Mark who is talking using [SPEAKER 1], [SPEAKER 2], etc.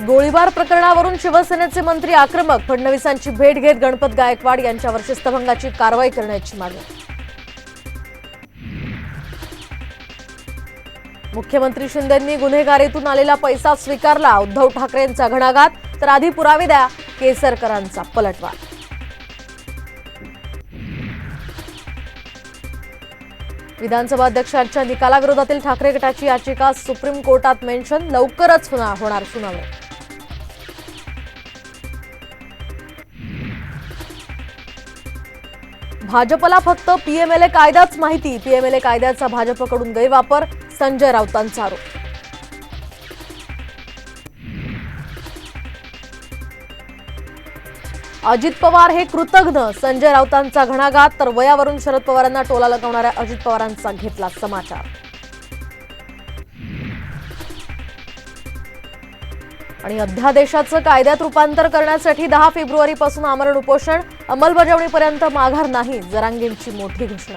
[SPEAKER 1] गोळीबार प्रकरणावरून शिवसेनेचे मंत्री आक्रमक फडणवीसांची भेट घेत गणपत गायकवाड यांच्यावर शिस्तभंगाची कारवाई करण्याची मागणी. मुख्यमंत्री शिंदेंनी गुन्हेगारीतून आलेला पैसा स्वीकारला उद्धव ठाकरेंचा घणाघात तर आधी पुरावे द्या केसरकरांचा पलटवार. विधानसभा अध्यक्षांच्या निकालाविरोधातील ठाकरे गटाची याचिका सुप्रीम कोर्टात मेन्शन लवकरच होणार सुनावणी. भाजपला फक्त पीएमएलए कायदाच माहिती. पीएमएलए कायद्याचा भाजपकडून गैरवापर संजय राऊतांचा आरोप. अजित पवार हे कृतज्ञ संजय राऊतांचा घणाघात तर वयावरून शरद पवारांना टोला लगावणाऱ्या अजित पवारांचा घेतला समाचार. आणि अध्यादेशाचं कायद्यात रूपांतर करण्यासाठी दहा फेब्रुवारीपासून आमरण उपोषण अंमलबजावणीपर्यंत माघार नाही जरांगेंची मोठी घोषणा.